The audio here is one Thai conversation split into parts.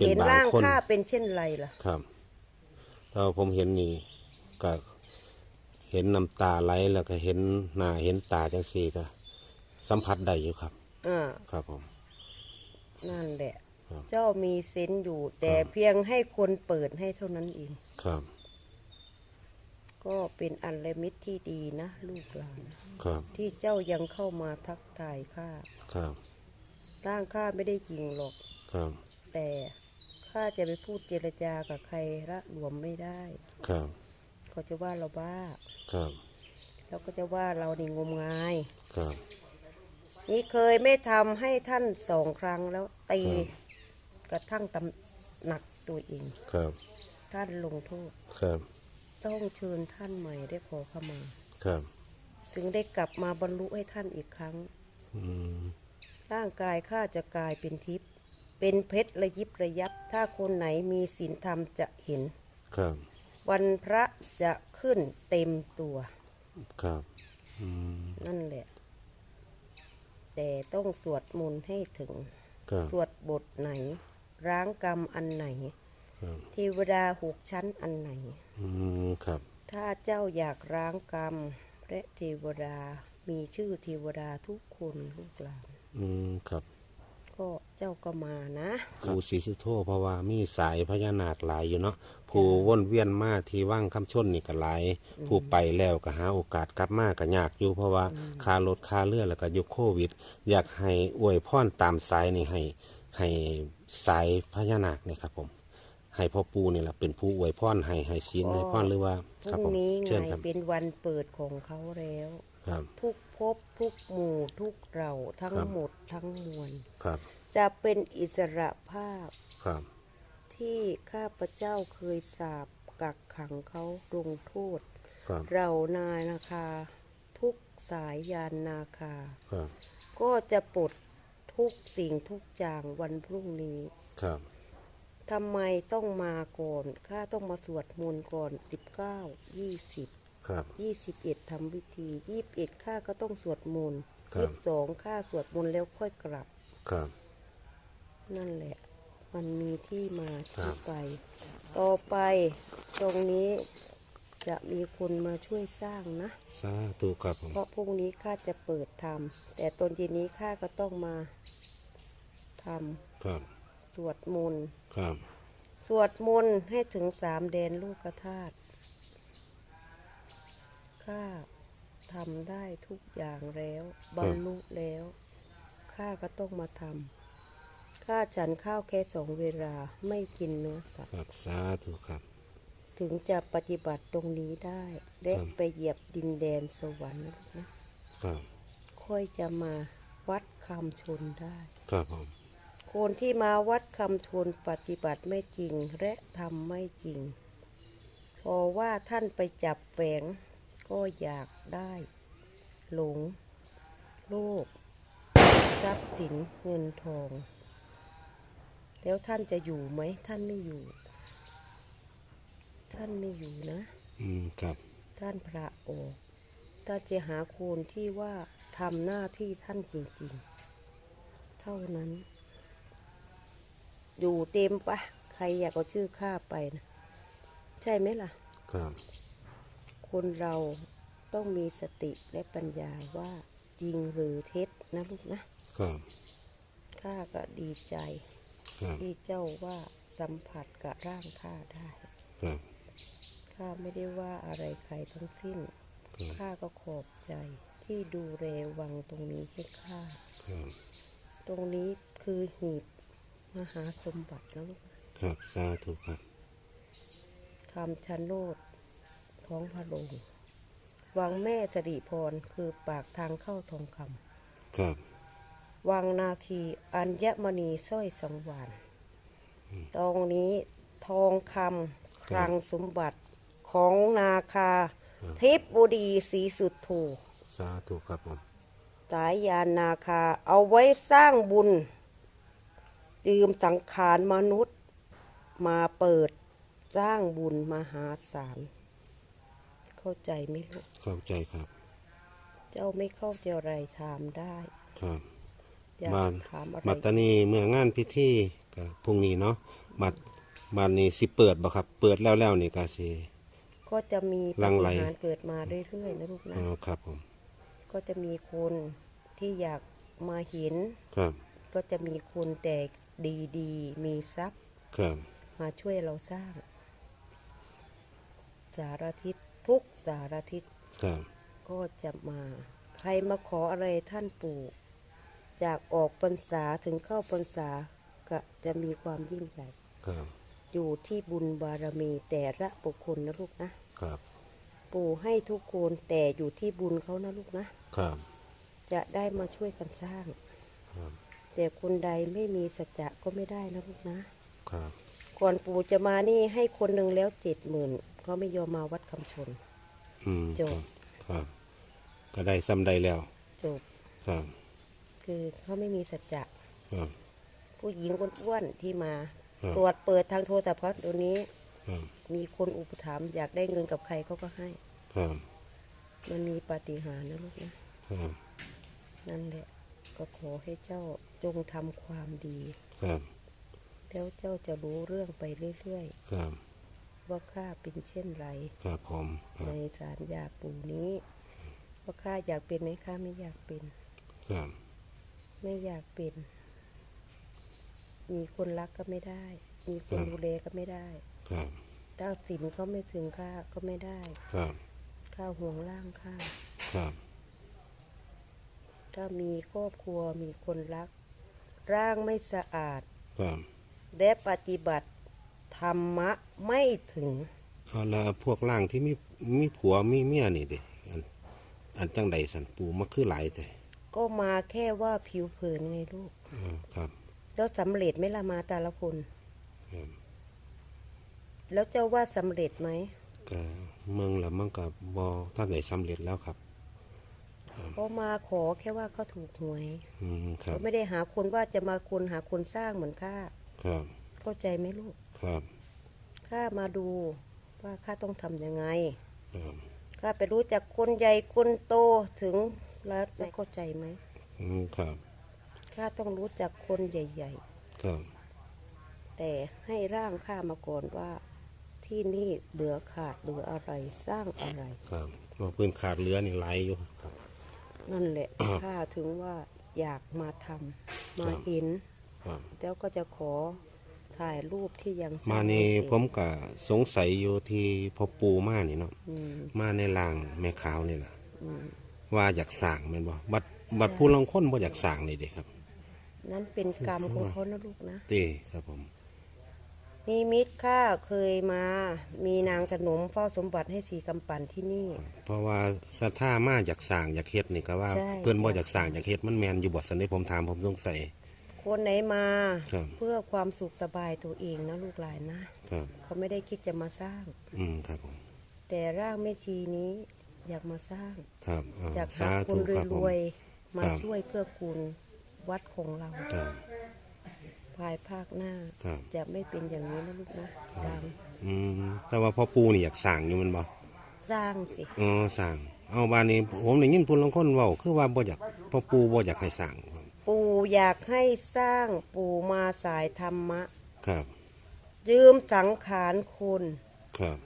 เห็นเป็นบางร่างคนข้าเป็นเช่นไรล่ะ ครับแต่ว่าผมเห็นนี่ก็เห็นน้ำตาไหลแล้วก็เห็นหน้าเห็นตาจังสีก็ สัมผัสได้อยู่ครับอ่าครับผม นั่นแหละ ครับเจ้ามีเซนส์อยู่ แต่เพียงให้คนเปิดให้เท่านั้นเอง ครับ ก็เป็นอันเลมิตที่ดีนะ ลูกหลาน ครับที่เจ้ายังเข้ามาทักทายข้าครับร่างข้าไม่ได้จริงหรอก ครับ แต่ข้าจะไปพูดเจรจากับใครละหลวมไม่ได้ ครับ เขาจะว่าเราบ้า ครับ แล้วก็จะว่าเรานี่งมงาย ครับ นี่เคยไม่ทำให้ท่านสองครั้งแล้วตีครับ กระทั่งตำหนักตัวเอง ครับ ท่านลงโทษ ครับ ต้องเชิญท่านใหม่ได้ขอขมา ครับ ถึงได้กลับมาบรรลุให้ท่านอีกครั้ง อืม ร่างกายข้าจะกลายเป็นทิพย์ เป็นเพชรระยิบระยับ ถ้าคนไหนมีศีลธรรมจะเห็น ครับ วันพระจะขึ้นเต็มตัว ครับอืมนั่นแหละ แต่ต้องสวดมนต์ให้ถึง ครับ สวดบทไหน ร้างกรรมอันไหนครับ เทวดาหกชั้นอันไหน อืมครับ ถ้าเจ้าอยากร้างกรรมและเทวดา มีชื่อเทวดาทุกคนลูกหลาน อืมครับ ก็เจ้าก็มานะ ปู่ศรีสุโธเพราะว่ามีสายพญานาคหลายอยู่เนาะผู้วนเวียนมาที่ว่างคำชนนี่ก็หลาย ผู้ไปแล้วก็หาโอกาสกลับมาก็ยากอยู่เพราะว่าค่ารถค่าเรือแล้วก็ยุคโควิด อยากให้อวยพรตามสายนี่ให้ให้สายพญานาคนี่ครับผมให้พ่อปู่นี่แหละเป็นผู้อวยพรให้ให้ศีลให้พรหรือว่า พครับรุ่งผมนี้ไงเชิญครับ เป็นวันเปิดของเขาแล้ว ครับทุกภพทุกหมู่ทุกเราทั้งครับหมดทั้งมวลครับ จะเป็นอิสระภาพครับ ที่ข้าพเจ้าเคยสาบกักขังเขาลงโทษครับเรานานาคา ทุกสายยานนาคาครับก็จะปลดทุกสิ่งทุกอย่างวันพรุ่งนี้ครับทำไมต้องมาก่อน ข้าต้องมาสวดมนต์ก่อน19 20 ครับ21ทำพิธี21ข้าก็ต้องสวดมนต์ครับ22ข้าสวดมนต์แล้วค่อยกลับ ครับ นั่นแหละ มันมีที่มาครัที่บ ไป ต่อไปตรงนี้จะมีคนมาช่วยสร้างนะ สาธุครับผม เพราะพรุ่งนี้ข้าจะเปิดทำแต่ตอนเย็นนี้ข้าก็ต้องมาทครับำสวดมนต์ ครับ สวดมนต์ให้ถึงสามแดนลูกธาตุ ข้าทำได้ทุกอย่างแล้ว บรรลุแล้วข้าก็ต้องมาทำข้าฉันข้าวแค่สองเวลาไม่กินเนื้อสัตว์ครับสาธุครับ ถึงจะปฏิบัติตรงนี้ได้และครับไปเหยียบดินแดนสวรรค์นะลูกนะครับค่อยจะมาวัดคำชนได้ ครับผมคนที่มาวัดคำชนปฏิบัติไม่จริงและทำไม่จริง พอว่าท่านไปจับแฝง ก็อยากได้ หลง โลภทรัพย์สินเงินทอง แล้วท่านจะอยู่ไหม ท่านไม่อยู่ ท่านไม่อยู่นะ อืมครับ ท่านพระออกท่านจะหาคนที่ว่าทำหน้าที่ท่านจริงๆ เท่านั้น อยู่เต็มปะใครอยากเอาชื่อข้าไปนะ ใช่ไหมล่ะ ครับ คนเราต้องมีสติและปัญญาว่าจริงหรือเท็จนะลูกนะครับข้าก็ดีใจ ครับที่เจ้าว่าสัมผัสกับร่างข้าได้ครับข้าไม่ได้ว่าอะไรใครทั้งสิ้นครับข้าก็ขอบใจที่ดูแลวังตรงนี้ให้ข้า ครับตรงนี้คือหีบมหาสมบัติแล้วลูกครับสาธุครับคำชะโนด ท้องพระโรงวังแม่สริพรคือปากทางเข้าทองคครับำวังนาคีอัญมณีสร้อยสังวานตรงนี้ทองคำคลังสมบัติของนาคาทิพบุดีศรีสุดโธสาธุครับผม สายยานนาคาเอาไว้สร้างบุญ ดื่มสังขารมนุษย์มาเปิดสร้างบุญมหาศาล เข้าใจไหมลูก เข้าใจครับ เจ้าไม่เข้าใจอะไรถามได้ครับอยากบ้านถามอะไรมัตตานีเมื่องานพิธีก็พรุ่งนี้เนาะบัดบัดนี้สิเปิดบ่ครับ เปิดแล้วแล้วนี่ก็สิ ก็จะมีปหลั่งไหล ฏิหารย์เกิดมาเรื่อยๆนะลูกนะ อ๋อครับผม ก็จะมีคนที่อยากมาเห็น ครับก็จะมีคนแต่ดีๆ มีทรัพย์ ครับมาช่วยเราสร้าง สารทิศ ทุกสารทิศครับ ก็จะมา ใครมาขออะไรท่านปู่จากออกพรรษาถึงเข้าพรรษาก็จะมีความยิ่งใหญ่ ครับ อยู่ที่บุญบารมีแต่ละบุคคลนะลูกนะครับ ปู่ให้ทุกคนแต่อยู่ที่บุญเขานะลูกนะ ครับ จะได้มาช่วยกันสร้าง ครับ แต่คนใดไม่มีสัจจะก็ไม่ได้นะลูกนะ ครับ ก่อนปู่จะมานี่ให้คนหนึ่งแล้วเจ็ดหมื่นเขาไม่ยอมมาวัดคำชน อืมจบ ครับ ก็ได้ซ้ำได้แล้ว จบ ครับคือเขาไม่มีสัจจะครับ ผู้หญิงอ้วนๆที่มา ครับ ตรวจเปิดทางโทรศัพท์เขาเดี๋ยวนี้ ครับมีคนอุปถัมภ์อยากได้เงินกับใครเขาก็ให้ ครับมันมีปาฏิหาริย์นะลูกนะ ครับนั่นแหละ ก็ขอให้เจ้าจงทำความดี ครับแล้วเจ้าจะรู้เรื่องไปเรื่อยครับๆ ว่าข้าเป็นเช่นไร ครับผมครัในบสารยาปูนี้ ว่าข้าอยากเป็นไหมข้าไม่อยากเป็น ครับไม่อยากเป็น มีคนรักก็ไม่ได้ มีคนดูแลก็ไม่ได้ครับถ้าสินเขาไม่ถึงข้าก็ไม่ได้ ครับข้าห่วงร่างข้า ครับถ้ามีครอบครัวมีคนรัก ร่างไม่สะอาด ครับและปฏิบัติธ รรมะไม่ถึงเอาละพวกร่างที่มีมีผัวมีเมียนี่ดิอันอันจังใดสันปูมาคือหลายใจก็มาแค่ว่าผิวเผินไงลูกอ่าครับ แล้วสำเร็จไหมละมาแต่ละคนครับแล้วเจ้าว่าสำเร็จไหม ก็เมืองละมันกับบอท่านไหนสำเร็จแล้วครับเขามาขอแค่ว่าเขาถูกหวยอืมครับ เขาไม่ได้หาคนว่าจะมาคนหาคนสร้างเหมือนข้าครับ เข้าใจไหมลูก ครับข้ามาดูว่าข้าต้องทำยังไงครับข้าไปรู้จักคนใหญ่คนโตถึงแล้วแล้วเข้าใจไหมอืมครับข้าต้องรู้จักคนใหญ่ครับๆ แต่ให้ร่างข้ามาก่อนว่าที่นี่เหลือขาดเหลืออะไรสร้างอะไร ครับว่าปืนขาดเรือนี่หลายอยู่ครับ นั่นแหละ ข้าถึงว่าอยากมาทำมาครับ เห็น ครับแล้วก็จะขอ ถ่ายรูปที่ยังสร้งมานี่ไเสร็จผมก็สงสัยอยู่ที่พ่อปูมานี่เนาะอืมมาในลางแม่ขาวนี่แหละอืมว่าอยากสั่งแม่นบ่บัดบัดผู้ลางคนบ่อยากสั่งนี่เด้ครับนั่นเป็นกรรมของเขานะลูกนะตีครับผม นิมิตข้าเคยมา มีนางสนมเฝ้าสมบัติให้สีกำปั่นที่นี่ เพราะว่าศรัทธามาอยากสั่งอยากเฮ็ดนี่ก็ว่า ใช่ เพื่อนบ่อยากสั่งอยากเฮ็ดมันแมนอยู่บ่สันนี้ผมถามผมสงสัย คนไหนมาครับเพื่อความสุขสบายตัวเองนะลูกหลานนะครับ เขาไม่ได้คิดจะมาสร้าง อืมครับผมแต่ร่างแม่ชีนี้อยากมาสร้าง ครับอ่าอยากหาสาคธุนครับผรมวยๆมาครับ ช่วยเกื้อกูลวัดของเรา ครับ ภายภาคหน้า ครับ จะไม่เป็นอย่างนี้นะลูกนะดังอืมแต่ว่าพ่อปูนี่อยากสั่งอยู่แมันบ่สร้างสิอ๋อสั่งเอาบานนี้ผมได้ยินผู้ลางคนเว้าคือว่าบ่อยากพ่อปูบ่อยากให้สั่งครับ ปู่อยากให้สร้างปู่มาสายธรรมะ ครับ ยืมสังขารคุณ ครับ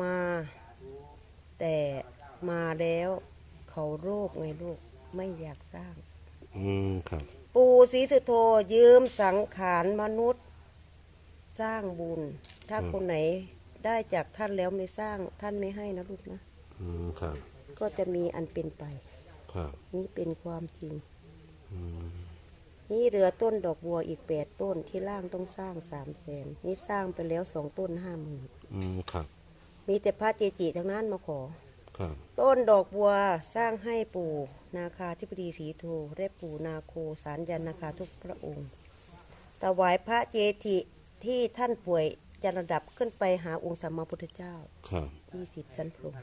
มา แต่มาแล้วเขาโรคไงลูกไม่อยากสร้าง อืม ครับ ปู่ศรีสุโธยืมสังขารมนุษย์ สร้างบุญ ถ้าคนไหนได้จากท่านแล้วไม่สร้างท่านไม่ให้นะลูกนะ อืม ครับ ก็จะมีอันเป็นไป ครับ นี่เป็นความจริง นี่เหลือต้นดอกบัวอีกแปดต้นที่ล่างต้องสร้างสามแสนนี่สร้างไปแล้วสองต้นห้าหมื่นอืมครับ มีแต่พระเจจิทั้งนั้นมาขอ ครับ ต้นดอกบัวสร้างให้ปู่นาคาธิบดีศรีโทและปู่นาโคสารยันนาคาทุกพระองค์ถวายพระเจติที่ท่านป่วยจะระดับขึ้นไปหาองค์สัมมาพุทธเจ้า ครับยี่สิบชั้นพรหม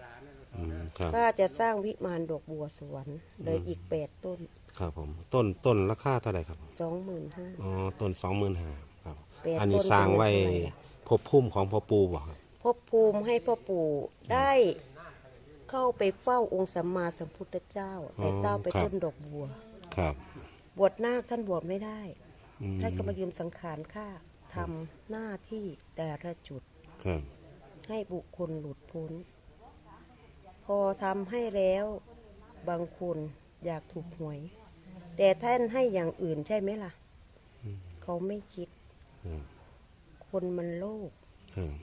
อืมครับก็จะสร้างวิมานดอกบัวสวรรค์เลยอีกแปดต้นครับผม ต้นต้นราคาเท่าไหร่ครับสองหมื่นห้า อ๋อต้นสองหมื่นห้าครับ แปดอันนี้ต้นสร้างไว้เป็นเงินเท่าไหร่ล่ะพบพุ่มของพ่อปูบ่ครับภพภูมิให้พ่อปู่ได้เข้าไปเฝ้าองค์สัมมาสัมพุทธเจ้า แต่เต้าไปต้นดอกบัว ครับบวชนาคท่านบวชไม่ได้ออืมท่านก็มายืมสังขารข้าทำหน้าที่แต่ละจุดครับให้บุคคลหลุดพ้นพ อทำให้แล้ว บางคนอยากถูกหวย แต่ท่านให้อย่างอื่นใช่ไหมล่ะ เขาไม่คิดอืมคนมันโลภครับ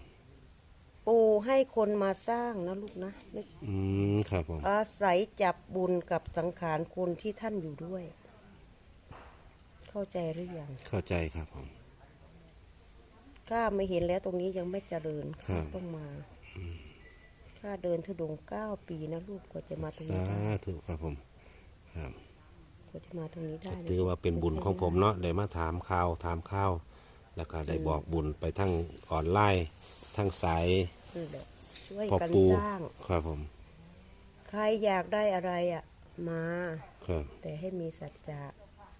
ปูให้คนมาสร้างนะลูกนะไม่อืมครับผมอาศัยจับบุญกับสังขารคนที่ท่านอยู่ด้วย เข้าใจหรือยังเข้าใจครับผมข้าไม่เห็นแล้วตรงนี้ยังไม่เจริญครับต้องมา ข้าเดินทุดงค์เก้าปีนะลูกกว่าจะมาตรงสานี้ได้ธุครับผมครับกว่าจะมาตรงนี้ได้นะถือว่าเป็นบุญของผมเนาะได้มาถามข่าวถามข้าว แล้วก็ได้บอกบุญไปทั้งออนไลน์ทั้งสายนี่แหละช่วยพ่อกันปูสร้าง ครับผมใครอยากได้อะไรอะ มา ครับ แต่ให้มีสัจจะ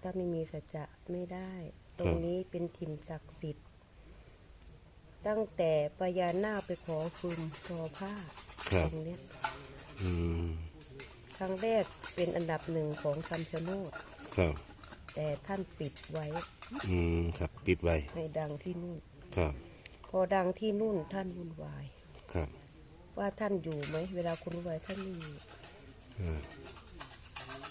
ถ้าไม่มีสัจจะไม่ได้ ตรงนี้เป็นถิ่นศักดิ์สิทธิ์ ตั้งแต่พญานาคไปขอฟืมทอผ้าครับตรงเนี้ยอืมครั้งแรกเป็นอันดับหนึ่งของคำชะโนดครับแต่ท่านปิดไว้อืมครับปิดไว้ให้ดังที่นู่น ครับพอดังที่นู่นท่านวุ่นวาย ครับว่าท่านอยู่ไหมเวลาคนวุ่นวายท่านไม่อยู่อ่า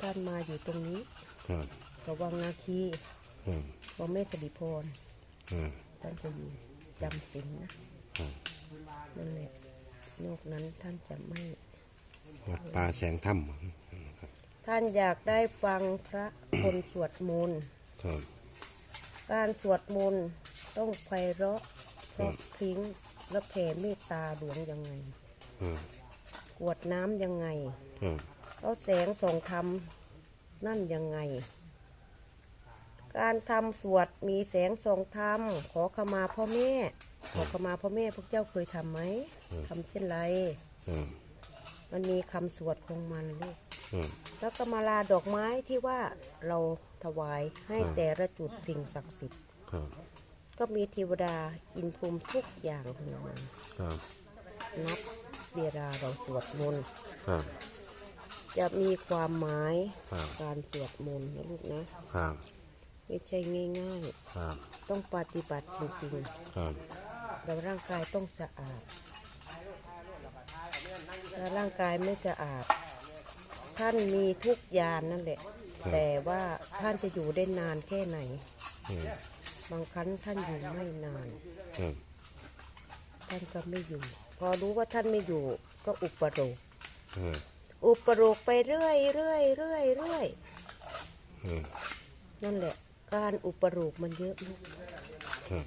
ท่านมาอยู่ตรงนี้ครับกับวังนาคีครับวังแม่สิริพรอ่าท่านจะอยู่ จำศีลนะครับนั่นแหละนอกนั้นท่านจะไม่ วัดป่าแสงถ้ท่านอยากได้ฟังพระคนสวดมนต์ำครับการสวดมนต์ต้องไพเราะเพราะพริ้งและแผ่เมตตาหลวงยังไงอ่ากวดน้ำยังไงครับเอาแสงส่องธรรมนั่นยังไง การทำสวดมีแสงส่องธรรมขอขมาพ่อแม่ ขอขมาพ่อแม่พวกเจ้าเคยทำไหมทำเช่นไรครับมันมีคำสวดของมันลูกครับแล้วก็มาลาดอกไม้ที่ว่าเราถวายให้แต่ละจุดสิ่งศักดิ์สิทธิ์ครับก็มีเทวดาอินพรหมทุกอย่างทั้งนั้นครับนับเวลาเราสวดมนต์ครับจะมีความหมายครับการสวดมนต์นะลูกนะครับ ไม่ใช่ง่ายครับ ๆ ต้องปฏิบัติจริงครับ ๆแล้วร่างกายต้องสะอาดถ้าร่างกายไม่สะอาด ท่านมีทุกยานนั่นแหละแต่ว่าท่านจะอยู่ได้นานแค่ไหน อืมบางครั้งท่านอยู่ไม่นาน ครับ ท่านก็ไม่อยู่ พอรู้ว่าท่านไม่อยู่ ก็อุปโลกอ่าอุปโลกไปเรื่อยเรื่อยเรื่อยเรื่อยอ่านั่นแหละ การอุปโลกมันเยอะลูกครับ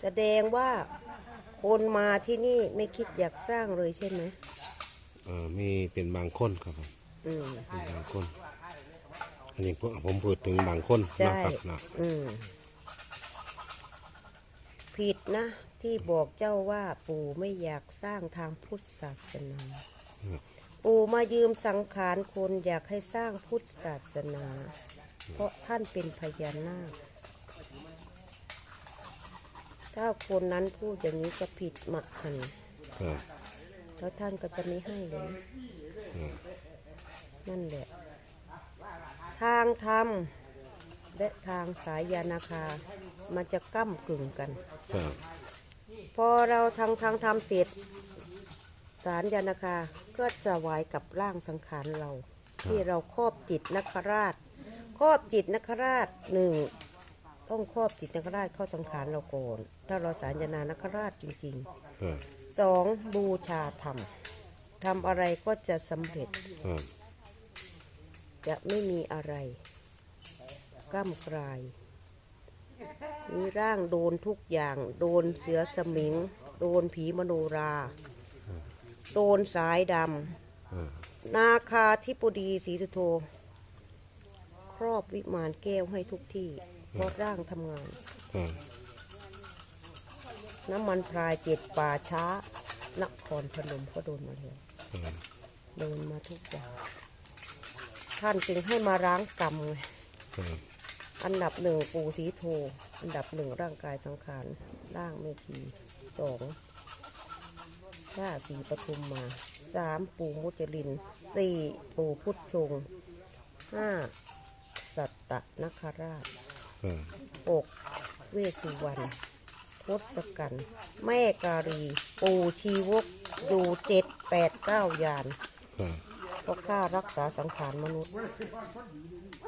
แสดงว่าคนมาที่นี่ไม่คิดอยากสร้างเลยใช่ไหมอ่ามีเป็นบางคนครับผมอืม เป็นบางคน อันนี้พวกผมพูดถึงบางคนใช่ นะครับนะอืม ผิดนะ ที่บอกเจ้าว่าปู่ไม่อยากสร้างทางพุทธศาสนา ปู่มายืมสังขารคนอยากให้สร้างพุทธศาสนา เพราะท่านเป็นพญานาค ถ้าคนนั้นพูดอย่างนี้ก็ผิดมหันต์ครับแล้วท่านก็จะไม่ให้เลยนั่นแหละ ทางธรรมและทางสายยานาคา มันจะก้ากึ่งกัน ครับพอเราทางทางธรรมเสร็จสารยานาคาก็จะไหวกับร่างสังขารเรา ที่เราครอบจิตนคราช ครอบจิตนคราชหนึ่งต้องครอบจิตนคราชเข้าสังขารเราก่อนถ้าเราสารยานานคราชจริงครับๆสองบูชาธรรมทำอะไรก็จะสำเร็จครับจะไม่มีอะไรก้ามกลาย มีร่างโดนทุกอย่าง โดนเสือสมิง โดนผีมโนรา โดนสายดอ่าำนาคาธิปดีศรีสุโธค รอบวิมานแก้วให้ทุกที่เพราะร่างทำงานครับน้ำมันพรายเจ็ดป่าช้านครพนมก็โดนมาแล้วครับโดนมาทุกอย่าง ท่านจึงให้มาล้างกรรมไงครับอันดับหนึ่งปูสีโท อันดับหนึ่งร่างกายสังขารร่างเมชีสองข้าสีปทุมมาสามปูมุจลินสี่ปูพุทธชงห้า สัตตนคราชครับปกเวสสุวรรณทศกัณฐ์แม่การี ปูชีวกอยู่เจ็ดแปดเก้ายานครับเพราะข้ารักษาสังขารมนุษย์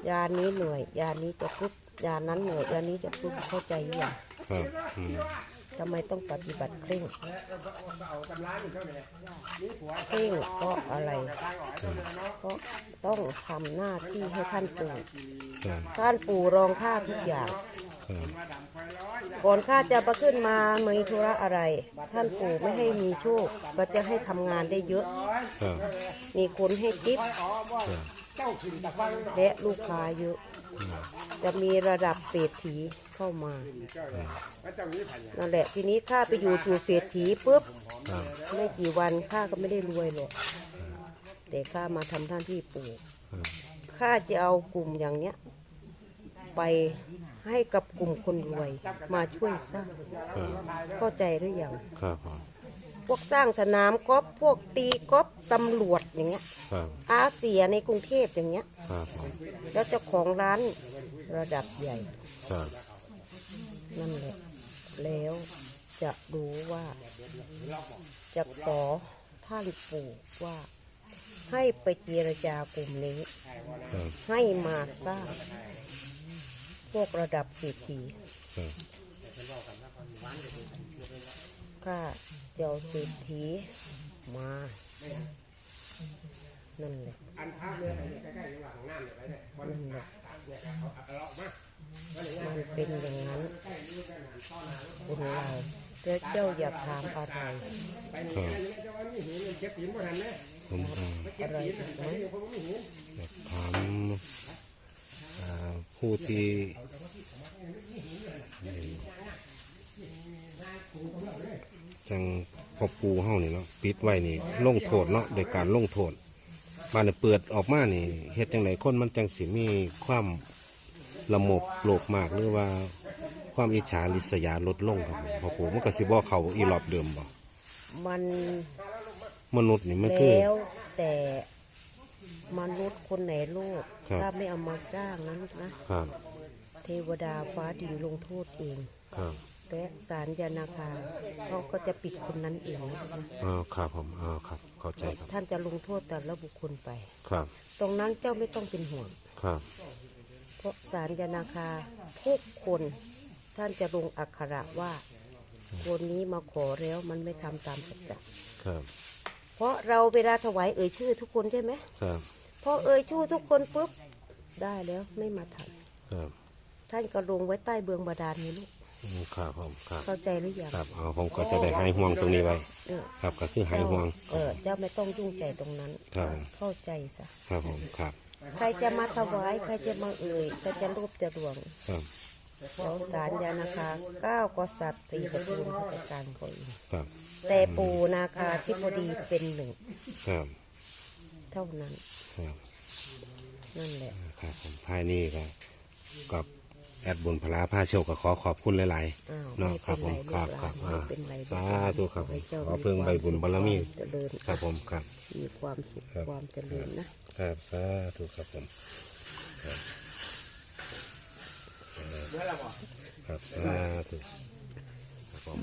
ยานี้เหนื่อย ยานี้จะพุทยานั้นเหนื่อยยานี้จะพุทเข้าใจยังครับอืม ทำไมต้องปฏิบัติเคร่งเคร่งเพราะอะไรเพราะต้องทำหน้าที่ให้ท่านปู่ครับท่านปู่รองข้าทุกอย่างครับก่อนข้าจะมาขึ้นมามีธุระอะไร ท่านปู่ไม่ให้มีโชค ก็จะให้ทำงานได้เยอะครับมีคนให้จิ๊บ และลูกค้าเยอะ จะมีระดับเศรษฐีเข้ามานั่นแหละทีนี้ข้าไปอยู่สู่เศรษฐีปุ๊บครับไม่กี่วันข้าก็ไม่ได้รวยหรอกแต่ข้ามาทำหน้าที่ปู่ข้าจะเอากลุ่มอย่างเนี้ย ไปให้กับกลุ่มคนรวยมาช่วยสร้างครับเข้าใจหรือยังครับผม พวกสร้างสนามกอล์ฟพวกตีกอล์ฟตำรวจอย่างเงี้ย ครับอาเซียในกรุงเทพอย่างเงี้ย ครับผมแล้วเจ้าของร้านระดับใหญ่ครับนั่นแหละแล้วจะรู้ว่า จะขอท่านปู่ว่า ให้ไปเจรจากลุ่มนี้ ครับให้มาสร้างพวกระดับเศรษฐีครับข้า เจ้าเศรษฐีมา นั่นแหละนั่นแหละมันเป็นอย่างนั้นคุณเราแล้วเจ้าอย่าถามอะไรผมอ่าอะไรอีกไหมอยากถามอ่าผู้ที่ จังพอปูเฮานี่เนาะปิดไว้นี่ลงโทษเนาะโดยการลงโทษบ้านนี่เปิดออกมานี่เฮ็ดจังไดคนมันจังสิมีความละมบโลภมากหรือว่าความอิจฉาริษยาลดลงครับพอปูมันก็สิบ่เข้าอีรอบเดิมบ่มันมนุษย์นี่มันคือแล้วแต่มนุษย์คนไหนโลกครับถ้าไม่เอามาสร้างนั้นนะครับ เทวดาฟ้าดินลงโทษเองครับ และสารยานาคาเขาก็จะปิดคนนั้นเองนะอ๋อครับผมอ๋อครับ เข้าใจครับ ท่านจะลงโทษแต่ละบุคคลไป ครับ ตรงนั้นเจ้าไม่ต้องเป็นห่วง ครับ เพราะสารยานาคาทุกคนท่านจะลงอักขระว่า คนนี้มาขอแล้วมันไม่ทำตามสัจจะครับ เพราะเราเวลาถวายเอ่ยชื่อทุกคนใช่ไหมครับ พอเอ่ยชื่อทุกคนปุ๊บได้แล้วไม่มาทครับำท่านก็ลงไว้ใต้เบืองบาดาลนี่ลูกอืม ครับผมครับเข้าใจหรือยังครับเอาผมก็จะได้หายห่วงตรงนี้ไว้เออครับก็คือหายห่วง เออเจ้าไม่ต้องยุ่งใจตรงนั้น ครับผม เข้าใจซะครับผมครับใครจะมาถวายใครจะมาเอ่ยใครจะรูปจะรวงครับเขาสารยานาคาเก้ากษัตริย์สี่ตระกูลพระการเขาเองครับแต่ปูนาคาธิบดีเป็นหนึ่ง ครับเท่านั้นครับนั่นแหละ ครับผมท้ายนี้ก็กับ แอดบุญพลาผ้าโชคก็ขอขอบคุณหลายอ้าวๆเนาะครับผมครับครับอ่าสาธุครับผมขอเพิ่งใบบุญบารมีเจริญครับผมครับมีความสุขครับความเจริญนะครับสาธุครับผมครับครับสาธุครับผม